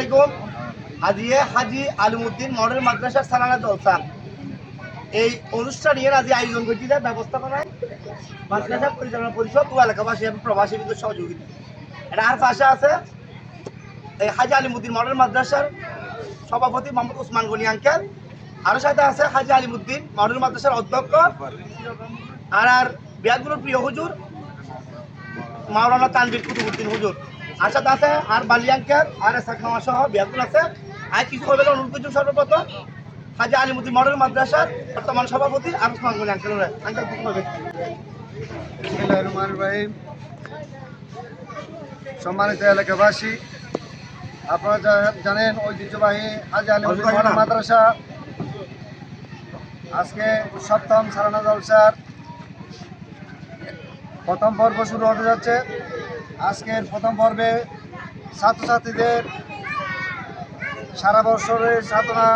আলাইকুম। আজকে হাজি আলিমুদ্দিন মডেল মাদ্রাসার সালানা জলসা এই অনুষ্ঠানে আজ আয়োজন করছি যে ব্যবস্থাপনায় মাদ্রাসা পরিচালনা পরিষদ ও এলাকাবাসী এবং প্রবাসী কিন্তু সহযোগিতা। এটা আর পাশে আছে এই হাজি আলিমুদ্দিন মডেল মাদ্রাসার সভাপতি মোহাম্মদ ওসমান গনি আঙ্কেল। আরও সাথে আছে হাজি আলিমুদ্দিন মডেল মাদ্রাসার অধ্যক্ষ আর আর বিয়াদগুলোর প্রিয় হুজুর মাওলানা তানবির কুতুবুদ্দিন হুজুর। সাথে আছে আর বালি আঙ্কেল আর এসাক মামা সহ বিয়াদগুলো আছে। আর কিছু হবে করছি সর্বপ্রথম। হাজি আলিমুদ্দিন মডেল মাদ্রাসার বর্তমান সভাপতি আর ওসমান গনি আঙ্কেল আঙ্কেল কিছু হবে বিসমিল্লাহির রহমানির রহিম। সম্মানিত এলাকাবাসী আপনারা জানেন ঐতিহ্যবাহী হাজি আলিমুদ্দিন মাদ্রাসা। আজকে সপ্তম সারানা জলসার প্রথম পর্ব শুরু হতে যাচ্ছে। আজকের প্রথম পর্বে ছাত্রছাত্রীদের সারা বছরের সাধনা,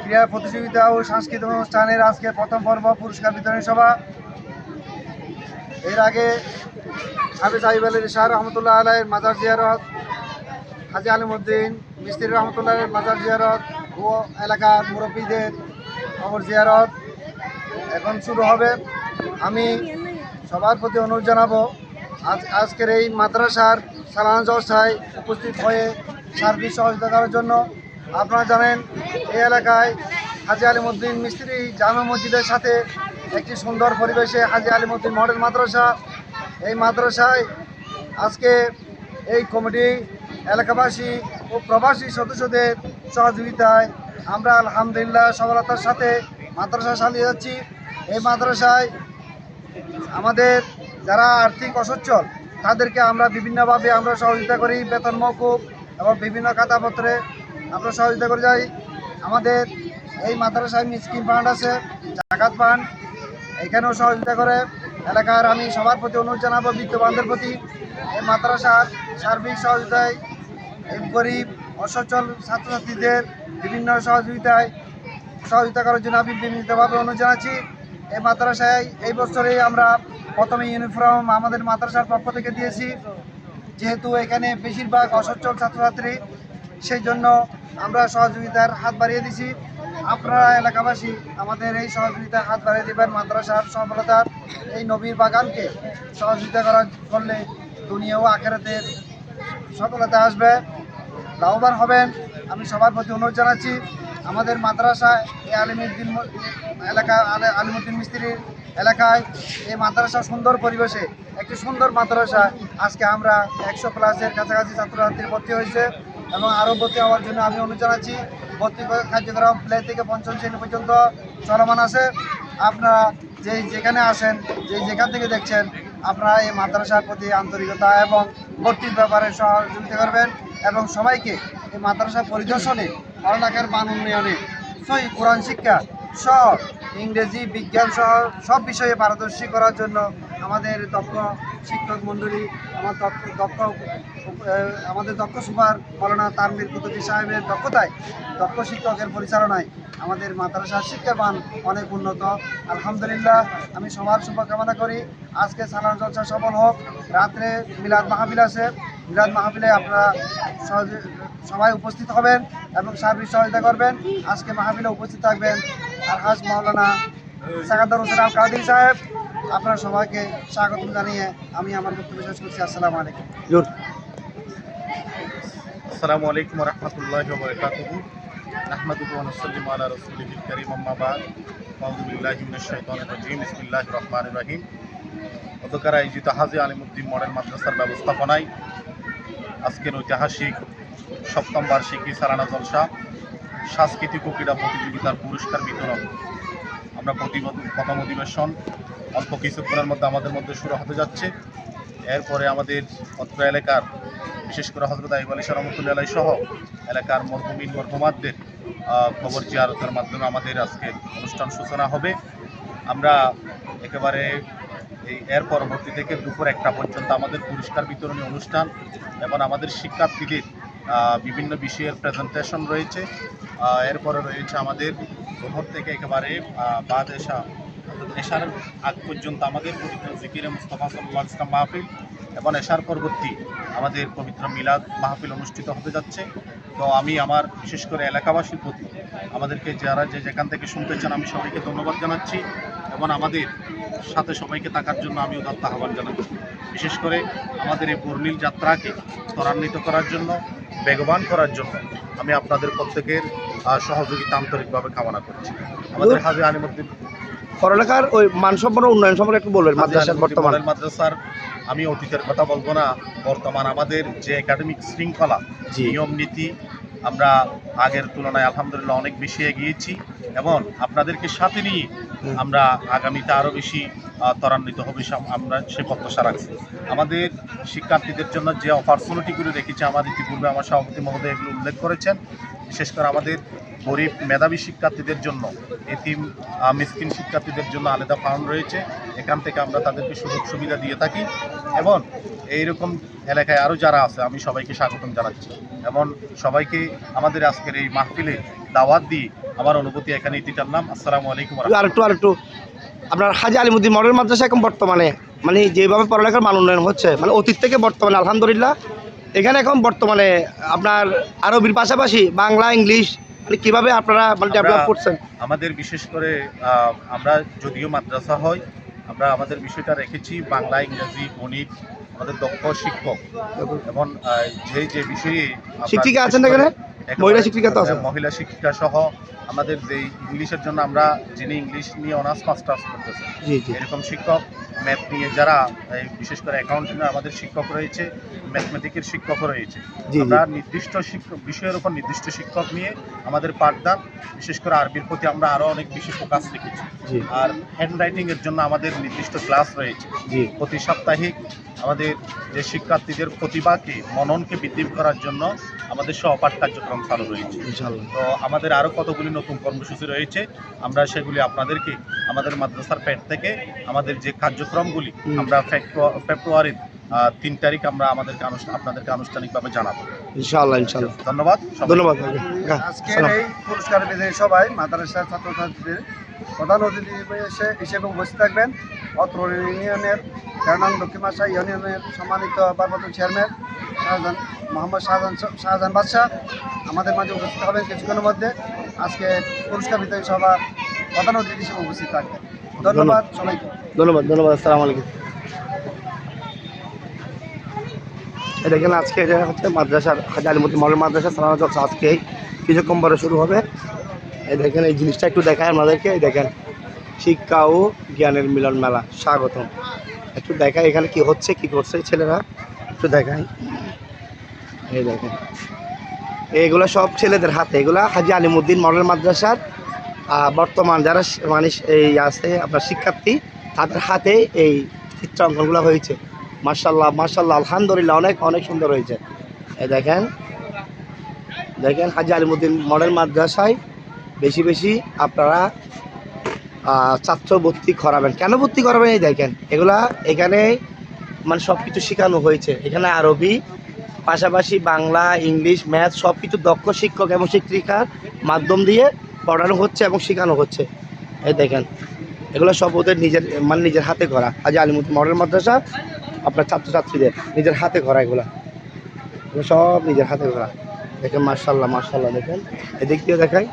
ক্রীড়া প্রতিযোগিতা ও সাংস্কৃতিক অনুষ্ঠানের আজকে প্রথম পর্ব পুরস্কার বিতরণী সভা। এর আগে হাফিজ আহিব আলী শাহ রহমতুল্লাহ আলাইয়ের মাজার জিয়ারত, হাজি আলিমুদ্দিন মিস্ত্রি রহমতুল্লাহের মাজার জিয়ারত ও এলাকার মুরব্বীদের খবর জিয়ারত। এখন শুরু হবে। আমি সবার প্রতি অনুরোধ জানাব আজ আজকের এই মাদ্রাসার সালানা জলসায় উপস্থিত হয়ে সার্বিক সহযোগিতা করার জন্য আপনারা জানেন, এই এলাকায় হাজি আলিমুদ্দিন মিস্ত্রি জামা মসজিদের সাথে একটি সুন্দর পরিবেশে হাজি আলিমুদ্দিন মডেল মাদ্রাসা। এই মাদ্রাসায় আজকে এই কমিটি এলাকাবাসী ও প্রবাসী সদস্যদের সহযোগিতায় আমরা আলহামদুলিল্লাহ সফলতার সাথে মাদ্রাসা চালিয়ে যাচ্ছি। এই মাদ্রাসায় আমাদের যারা আর্থিক অসচ্ছল, তাদেরকে আমরা বিভিন্নভাবে আমরা সহযোগিতা করি, বেতন মৌকুব এবং বিভিন্ন খাতাপত্রে আমরা সহযোগিতা করে যাই। আমাদের এই মাদ্রাসায় মিসকিন ফান্ড আছে, জাকাত ফান্ড এখানেও সহযোগিতা করে। এলাকার আমি সবার প্রতি অনুরোধ জানাব বিত্তবানদের প্রতি এই মাদ্রাসার সার্বিক সহযোগিতায় এই গরিব, অসচ্ছল ছাত্রছাত্রীদের বিভিন্ন সহযোগিতায় সহযোগিতা করার জন্য আমি বিভিন্নভাবে অনুরোধ জানাচ্ছি। এই মাদ্রাসায় এই বছরে আমরা প্রথমে ইউনিফর্ম আমাদের মাদ্রাসার পক্ষ থেকে দিয়েছি। যেহেতু এখানে বেশিরভাগ অসচ্ছল ছাত্রছাত্রী, সেই জন্য আমরা সহযোগিতার হাত বাড়িয়ে দিছি আপনারা এলাকাবাসী আমাদের এই সহযোগিতার হাত বাড়িয়ে দেবেন মাদ্রাসার সফলতার এই নবীর বাগানকে সহযোগিতা করা করলে দুনিয়া ও আখেরাতের সফলতা আসবে। লাভবান হবেন। আমি সবার প্রতি অনুরোধ জানাচ্ছি। আমাদের মাদ্রাসায় এই আলিমুদ্দিন এলাকা আলিমুদ্দিন মিস্ত্রির এলাকায় এই মাদ্রাসা সুন্দর পরিবেশে, একটি সুন্দর মাদ্রাসা। আজকে আমরা একশো ক্লাসের কাছাকাছি ছাত্রছাত্রী ভর্তি হয়েছে এবং আরও ভর্তি হওয়ার জন্য আমি অনুরোধ জানাচ্ছি, ভর্তি করে কার্যক্রম প্লে থেকে পঞ্চম শ্রেণি পর্যন্ত চলমান আছে। আপনারা যে যেখানে আসেন যে যেখান থেকে দেখছেন, আপনারা এই মাদ্রাসার প্রতি আন্তরিকতা এবং ভর্তির ব্যাপারে সহযোগিতা করবেন এবং সবাইকে এই মাদ্রাসা পরিদর্শনে পড়ালেখার মান উন্নয়নে সই কোরআন শিক্ষা সহ ইংরেজি বিজ্ঞান সহ সব বিষয়ে পারদর্শী করার জন্য আমাদের দক্ষ শিক্ষক মণ্ডলী আমার দক্ষ দক্ষ আমাদের দক্ষ সুপার মৌলানা তানবির কুতুবী সাহেবের দক্ষতায় দক্ষ শিক্ষকের পরিচালনায় আমাদের মাদ্রাসার শিক্ষার মান অনেক উন্নত। আলহামদুলিল্লাহ, আমি সবার শুভকামনা করি। আজকে সালান জলসা সফল হোক। রাত্রে মিলাদ মাহফিল আছে। মিলাদ মাহফিলে আপনারা সহজে সবাই উপস্থিত হবেন এবং সার্বিক সহযোগিতা করবেন। আজকে মাহফিলে উপস্থিত থাকবেন আর হাজ মাওলানা সাকাদার হোসেন আল কাদি সাহেব। আপনারা সবাইকে স্বাগত জানিয়ে আমি আমার বক্তব্য শেষ করছি। আসসালামু আলাইকুম। আসসালামু আলাইকুম রহমতুল্লাহ বরকাতুহু। আয়োজিত হাজি আলিমুদ্দিন মডেল মাদ্রাসার ব্যবস্থাপনায় আজকের ঐতিহাসিক সপ্তম বার্ষিকী সারানা জলসা সাংস্কৃতিক ও ক্রীড়া প্রতিযোগিতার পুরস্কার বিতরণ। আমরা প্রতি- প্রথম অধিবেশন অল্প কিছুক্ষণের মধ্যে আমাদের মধ্যে শুরু হতে যাচ্ছে। এরপরে আমাদের অত্র এলাকার, বিশেষ করে হজরত আইব আলী রহমতুল্লাহ আলাই সহ এলাকার মরহুমিন মরহুমাতদের খবর জিয়ারতের মাধ্যমে আমাদের আজকের অনুষ্ঠান সূচনা হবে। আমরা একেবারে এর পরবর্তী থেকে দুপুর একটা পর্যন্ত আমাদের পুরস্কার বিতরণী অনুষ্ঠান এবং আমাদের শিক্ষার্থীদের বিভিন্ন বিষয়ের প্রেজেন্টেশন রয়েছে। এরপরে রয়েছে আমাদের দুপুর থেকে একেবারে বাদ এসা এশার আগ পর্যন্ত আমাদের পবিত্র জিকিরে মুস্তফা সাল্লাহ ইসলাম মাহফিল এবং এশার পরবর্তী আমাদের পবিত্র মিলাদ মাহফিল অনুষ্ঠিত হতে যাচ্ছে। তো আমি আমার, বিশেষ করে এলাকাবাসীর প্রতি আমাদেরকে যারা যে যেখান থেকে শুনতে চান, আমি সবাইকে ধন্যবাদ জানাচ্ছি এবং আমাদের সাথে সবাইকে থাকার জন্য আমি উদাত্ত আহ্বান জানাচ্ছি বিশেষ করে আমাদের এই বর্ণিল যাত্রাকে ত্বরান্বিত করার জন্য বেগবান করার জন্য আমি আপনাদের প্রত্যেকের সহযোগিতা আন্তরিকভাবে কামনা করছি আমাদের হাজি আলিমুদ্দিন পড়ালেখার ওই মানসম্পন্ন উন্নয়ন সম্পর্কে একটু বলবেন মাদ্রাসার বর্তমান মাদ্রাসার আমি অতীতের কথা বলব না বর্তমান আমাদের যে একাডেমিক শৃঙ্খলা। নিয়ম নীতি আমরা আগের তুলনায় আলহামদুলিল্লাহ অনেক বেশি এগিয়েছি এবং আপনাদেরকে সাথে নিয়ে। আমরা আগামীতে আরও বেশি ত্বরান্বিত হবে আমরা সে প্রত্যাশা রাখছি। আমাদের শিক্ষার্থীদের জন্য যে অপরচুনিটিগুলো রেখেছে আমার ইতিপূর্বে আমার সভাপতি মহোদয় এগুলো উল্লেখ করেছেন, বিশেষ করে আমাদের গরিব মেধাবী শিক্ষার্থীদের জন্য, এতিম মিসকিন শিক্ষার্থীদের জন্য আলাদা ফান্ড রয়েছে। এখান থেকে আমরা তাদেরকে সুযোগ সুবিধা দিয়ে থাকি এবং এইরকম এলাকায় আরও যারা আছে, আমি সবাইকে স্বাগতম জানাচ্ছি। এবং সবাইকে আমাদের আজকের এই মাহফিলে দাওয়াত দিয়ে আমার অনুভূতি এখানে ইতি নাম আসসালামু আলাইকুম ওয়া আর একটু আর একটু। আপনার হাজি আলিমুদ্দিন মডেল মাদ্রাসা এখন বর্তমানে মানে যেভাবে পড়ালেখার মান উন্নয়ন হচ্ছে মানে অতীত থেকে বর্তমানে আলহামদুলিল্লাহ এখানে এখন বর্তমানে আপনার আরবির পাশাপাশি বাংলা ইংলিশ মানে কীভাবে আপনারা মানে ডেভেলপ করছেন? আমাদের বিশেষ করে আমরা যদিও মাদ্রাসা হয় আমরা আমাদের বিষয়টা রেখেছি বাংলা ইংরেজি গণিত আমাদের দক্ষ শিক্ষক। এবং যে যে বিষয়ে শিক্ষিকা আছেন এখানে? মহিলা শিক্ষিকা তো আছেন? মহিলা শিক্ষিকা সহ আমাদের যে ইংলিশের জন্য আমরা যিনি ইংলিশ নিয়ে অনার্স মাস্টার্স করতেছেন জি জি। এরকম শিক্ষক ম্যাথ নিয়ে যারা বিশেষ করে অ্যাকাউন্টিং আমাদের শিক্ষক রয়েছে ম্যাথমেটিকের শিক্ষকও রয়েছে। আমরা নির্দিষ্ট শিক্ষক বিষয়ের উপর নির্দিষ্ট শিক্ষক নিয়ে আমাদের পাঠদান বিশেষ করে আরবির প্রতি আমরা আরও অনেক বেশি ফোকাস রেখেছি। আর হ্যান্ড রাইটিং এর জন্য আমাদের নির্দিষ্ট ক্লাস রয়েছে। প্রতি সাপ্তাহিক আমাদের যে শিক্ষার্থীদের প্রতিভাকে মননকে বৃদ্ধি করার জন্য আমাদের সহপাঠ কার্যক্রম চালু রয়েছে। তো আমাদের আরও কতগুলি নতুন কর্মসূচি রয়েছে আমরা সেগুলি আপনাদেরকে আমাদের মাদ্রাসার পেট থেকে আমাদের যে কার্যক্রমগুলি আমরা ফেব্রু- ফেব্রুয়ারির তিন তারিখ আমরা আমাদেরকে আপনাদেরকে আনুষ্ঠানিকভাবে জানাব। ইনশাল্লাহ ইনশাল্লাহ ধন্যবাদ ধন্যবাদ আজকের এই পুরস্কার বিজয়ী সভায় মাদ্রাসার ছাত্রছাত্রীদের প্রধান অতিথি হিসেবে- হিসেবে উপস্থিত থাকবেন। অত্র ইউনিয়নের তেরো দক্ষিণ মাসা ইউনিয়নের সম্মানিত ভারপ্রাপ্ত চেয়ারম্যান শাহজাহান মোহাম্মদ শাহজাহান শাহজাহান বাদশাহ আমাদের মাঝে উপস্থিত হবেন কিছুক্ষণের মধ্যে। আজকে পুরস্কার বিজয়ী সভা প্রধান অতিথি হিসেবে উপস্থিত থাকবেন। ধন্যবাদ সবাইকে। ধন্যবাদ ধন্যবাদ আসসালামু আলাইকুম। দেখেন আজকে এটা হচ্ছে মাদ্রাসার হাজি আলিমুদ্দিন মডেল মাদ্রাসা সালানা আজকে কিছুক্ষণ পরে শুরু হবে। এই দেখেন এই জিনিসটা একটু দেখায় আমাদেরকে এই দেখেন শিক্ষা ও জ্ঞানের মিলন মেলা, স্বাগতম। একটু দেখায় এখানে কি হচ্ছে, কি করছে ছেলেরা। একটু দেখাই। এই দেখেন। এগুলো সব ছেলেদের হাতে। এগুলা হাজি আলিমুদ্দিন মডেল মাদ্রাসার বর্তমান যারা শ- মানে এই আছে, আপনার শিক্ষার্থী, তাদের হাতে এই চিত্রাঙ্কনগুলো হয়েছে। মার্শাল্লাহ মার্শাল্লাহ আলহামদুলিল্লাহ, অনেক অনেক সুন্দর হয়েছে। এই দেখেন। দেখেন হাজি আলিমুদ্দিন মডেল মাদ্রাসায় বেশি বেশি আপনারা ছাত্র ভর্তি করাবেন। কেন ভর্তি করাবেন এই দেখেন? এগুলা এখানে মানে সব কিছু শেখানো হয়েছে। এখানে আরবি, পাশাপাশি বাংলা, ইংলিশ, ম্যাথ সব কিছু দক্ষ শিক্ষক এবং শিক্ষিকার মাধ্যম দিয়ে পড়ানো হচ্ছে এবং শেখানো হচ্ছে। এই দেখেন, এগুলো সব ওদের নিজের মানে নিজের হাতে করা। আজ আলিমুদ্দিন মডেল মাদ্রাসা, আপনার ছাত্রছাত্রীদের নিজের হাতে করা এগুলো। সব নিজের হাতে করা। দেখেন মার্শাল্লাহ মার্শাল্লাহ দেখেন। এদিক দিয়ে দেখাই।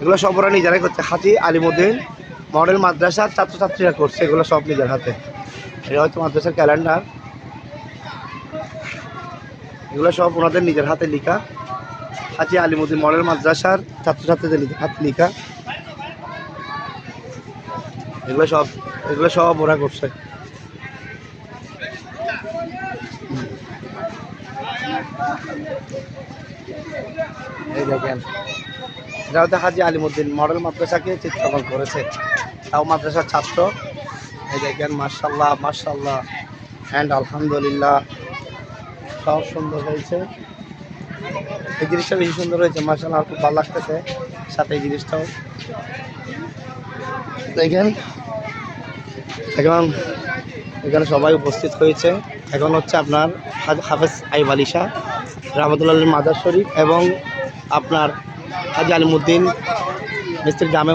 এগুলো সব ওরা নিজেরাই করছে। হাজি আলিমুদ্দিন মডেল মাদ্রাসার ছাত্রছাত্রীরা করছে। এগুলো সব নিজের হাতে। এটা হচ্ছে মাদ্রাসার ক্যালেন্ডার এগুলো সব ওনাদের নিজের হাতে লেখা। হাজি আলিমুদ্দিন মডেল মাদ্রাসার ছাত্রছাত্রীদের নিজের হাতে লেখা। এগুলো সব এগুলো সব ওরা করছে। এই দেখেন। এটা হাজি আলিমুদ্দিন মডেল মাদ্রাসাকে চিত্রকরণ করেছে। তাও মাদ্রাসার ছাত্র। এই দেখেন মার্শাল্লাহ মার্শাল্লাহ অ্যান্ড আলহামদুলিল্লাহ, সব সুন্দর হয়েছে। এই জিনিসটা বেশি সুন্দর হয়েছে মার্শাল্লাহ খুব ভালো লাগতেছে। সাথে এই জিনিসটাও। দেখেন, এখন এখানে সবাই উপস্থিত হয়েছে। এখন হচ্ছে আপনার হাফেজ আইব আলিশা রহমতুল্লাহ মাদার শরীফ এবং আপনার হাজি আলিমুদ্দিন মিস্ত্রি জামে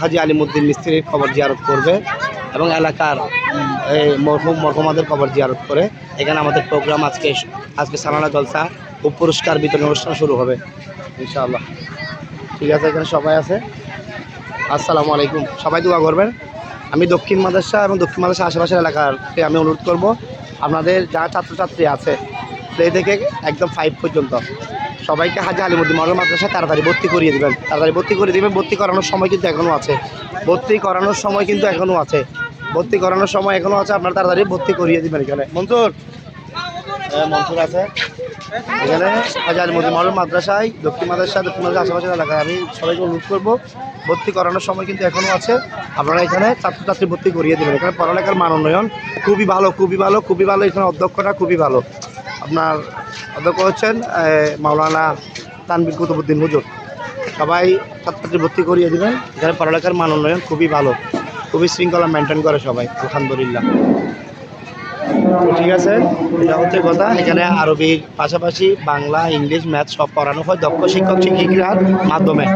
হাজি আলিমুদ্দিন মিস্ত্রির খবর জিয়ারত করবে এবং এলাকার মরহুম মরহুমাদের খবর জিয়ারত করে। এখানে আমাদের প্রোগ্রাম আজকে আজকে সালানা জলসা ও পুরস্কার বিতরণ অনুষ্ঠান শুরু হবে, ইনশাআল্লাহ। ঠিক আছে, এখানে সবাই আছে? আসসালামু আলাইকুম। সবাই দোয়া করবেন। আমি দক্ষিণ মাদ্রাসা এবং দক্ষিণ মাদ্রাসা আশেপাশের এলাকারকে আমি অনুরোধ করব, আপনাদের যারা ছাত্রছাত্রী আছে প্লে থেকে একদম ফাইভ পর্যন্ত। সবাইকে হাজি আলিমুদ্দিন মডেল মাদ্রাসায় তাড়াতাড়ি ভর্তি করিয়ে দেবেন। তাড়াতাড়ি ভর্তি করিয়ে দেবেন, ভর্তি করানোর সময় কিন্তু এখনও আছে। ভর্তি করানোর সময় কিন্তু এখনও আছে। ভর্তি করানোর সময় এখনও আছে, আপনারা তাড়াতাড়ি ভর্তি করিয়ে দেবেন এখানে। মনসুর? মনসুর আছে? এখানে হাজি আলিমুদ্দিন মডেল মাদ্রাসায়, দক্ষিণ মাদ্রাসা দক্ষিণ মাদ্রাসা আশেপাশের এলাকায় আমি সবাইকে অনুরোধ করব, ভর্তি করানোর সময় কিন্তু এখনও আছে। আপনারা এখানে ছাত্রছাত্রী ভর্তি করিয়ে দেবেন। এখানে পড়ালেখার মান উন্নয়ন খুবই ভালো খুবই ভালো খুবই ভালো। এখানে অধ্যক্ষটা খুবই ভালো। আপনার অধ্যক্ষ হচ্ছেন মাওলানা তানবির কুতুবুদ্দিন হুজুর। সবাই ছাত্রছাত্রী ভর্তি করিয়ে দেবেন এখানে পড়ালেখার মান উন্নয়ন খুবই ভালো, খুবই শৃঙ্খলা মেনটেন করে সবাই, আলহামদুলিল্লাহ। ঠিক আছে, এটা হচ্ছে কথা, এখানে আরবির পাশাপাশি বাংলা, ইংলিশ, ম্যাথ সব পড়ানো হয়, দক্ষ শিক্ষক, শিক্ষিকার মাধ্যমে।